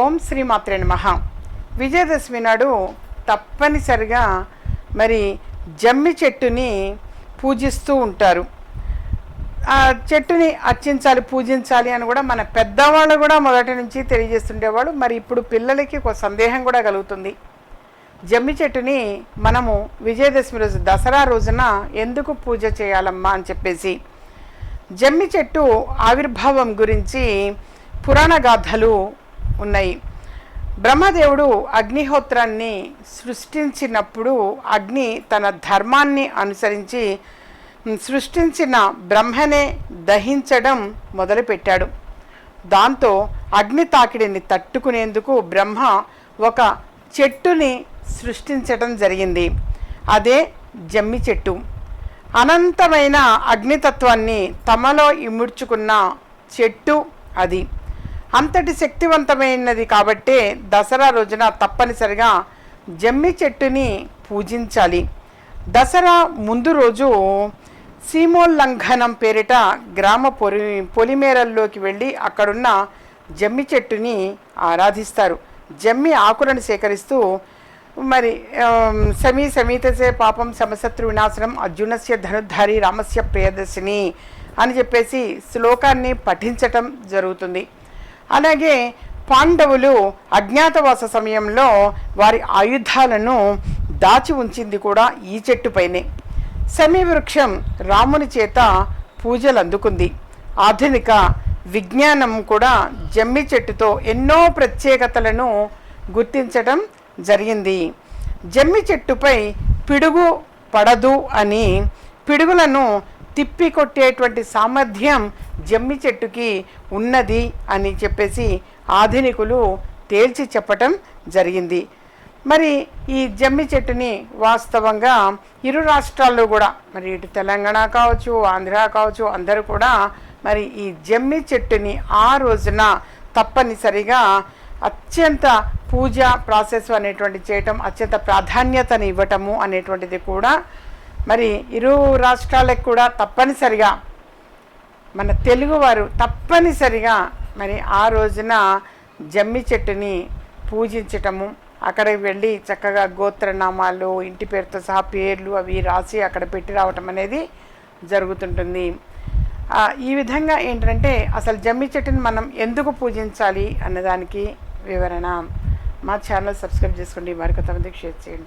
ఓం శ్రీ మాత్రే నమః. విజయదశమి నాడు తప్పనిసరిగా మరి జమ్మి చెట్టుని పూజిస్తూ ఉంటారు. ఆ చెట్టుని అర్చించాలి పూజించాలి అని కూడా మన పెద్దవాళ్ళు కూడా మొదటి నుంచి తెలియజేస్తుండేవాడు మరి ఇప్పుడు పిల్లలకి ఒక సందేహం కూడా కలుగుతుంది. జమ్మి చెట్టుని మనము విజయదశమి రోజు దసరా రోజున ఎందుకు పూజ చేయాలమ్మా అని చెప్పేసి జమ్మి చెట్టు ఆవిర్భావం గురించి పురాణ గాథలు ఉన్నాయి. బ్రహ్మదేవుడు అగ్నిహోత్రాన్ని సృష్టించినప్పుడు అగ్ని తన ధర్మాన్ని అనుసరించి సృష్టించిన బ్రహ్మనే దహించడం మొదలుపెట్టాడు. దాంతో అగ్ని తాకిడిని తట్టుకునేందుకు బ్రహ్మ ఒక చెట్టుని సృష్టించడం జరిగింది. అదే జమ్మి చెట్టు. అనంతమైన అగ్నితత్వాన్ని తమలో ఇముడ్చుకున్న చెట్టు అది. అంతటి శక్తివంతమైనది కాబట్టే దసరా రోజున తప్పనిసరిగా జమ్మి చెట్టుని పూజించాలి. దసరా ముందు రోజు సీమోల్లంఘనం పేరిట గ్రామ పొలి పొలిమేరల్లోకి వెళ్ళి అక్కడున్న జమ్మి చెట్టుని ఆరాధిస్తారు. జమ్మి ఆకులను సేకరిస్తూ మరి సమీ సమీతసే పాపం సమశత్రు వినాశనం అర్జునస్య ధనుర్ధారి రామస్య ప్రియదర్శిని అని చెప్పేసి శ్లోకాన్ని పఠించటం జరుగుతుంది. అలాగే పాండవులు అజ్ఞాతవాస సమయంలో వారి ఆయుధాలను దాచి ఉంచింది కూడా ఈ చెట్టుపైనే సమీ వృక్షం రాముని చేత పూజలు అందుకుంది. ఆధునిక విజ్ఞానం కూడా జమ్మి చెట్టుతో ఎన్నో ప్రత్యేకతలను గుర్తించడం జరిగింది. జమ్మి చెట్టుపై పిడుగు పడదు అని పిడుగులను తిప్పి కొట్టేటువంటి సామర్థ్యం జమ్మి చెట్టుకి ఉన్నది అని చెప్పేసి ఆధునికులు తేల్చి చెప్పటం జరిగింది. మరి ఈ జమ్మి చెట్టుని వాస్తవంగా ఇరు రాష్ట్రాల్లో కూడా మరి ఇటు తెలంగాణ కావచ్చు ఆంధ్ర కావచ్చు అందరూ కూడా మరి ఈ జమ్మి చెట్టుని ఆ రోజున తప్పనిసరిగా అత్యంత పూజ ప్రాసెస్ అనేటువంటి చేయటం అత్యంత ప్రాధాన్యతని ఇవ్వటము అనేటువంటిది కూడా మరి ఇరు రాష్ట్రాలకు కూడా తప్పనిసరిగా మన తెలుగువారు తప్పనిసరిగా మరి ఆ రోజున జమ్మి చెట్టుని పూజించటము అక్కడికి వెళ్ళి చక్కగా గోత్రనామాలు ఇంటి పేరుతో సహా పేర్లు అవి రాసి అక్కడ పెట్టి రావటం అనేది జరుగుతుంటుంది. ఈ విధంగా ఏంటంటే అసలు జమ్మి చెట్టుని మనం ఎందుకు పూజించాలి అన్నదానికి వివరణ. మా ఛానల్ సబ్స్క్రైబ్ చేసుకోండి. మరికొంతమందికి షేర్ చేయండి.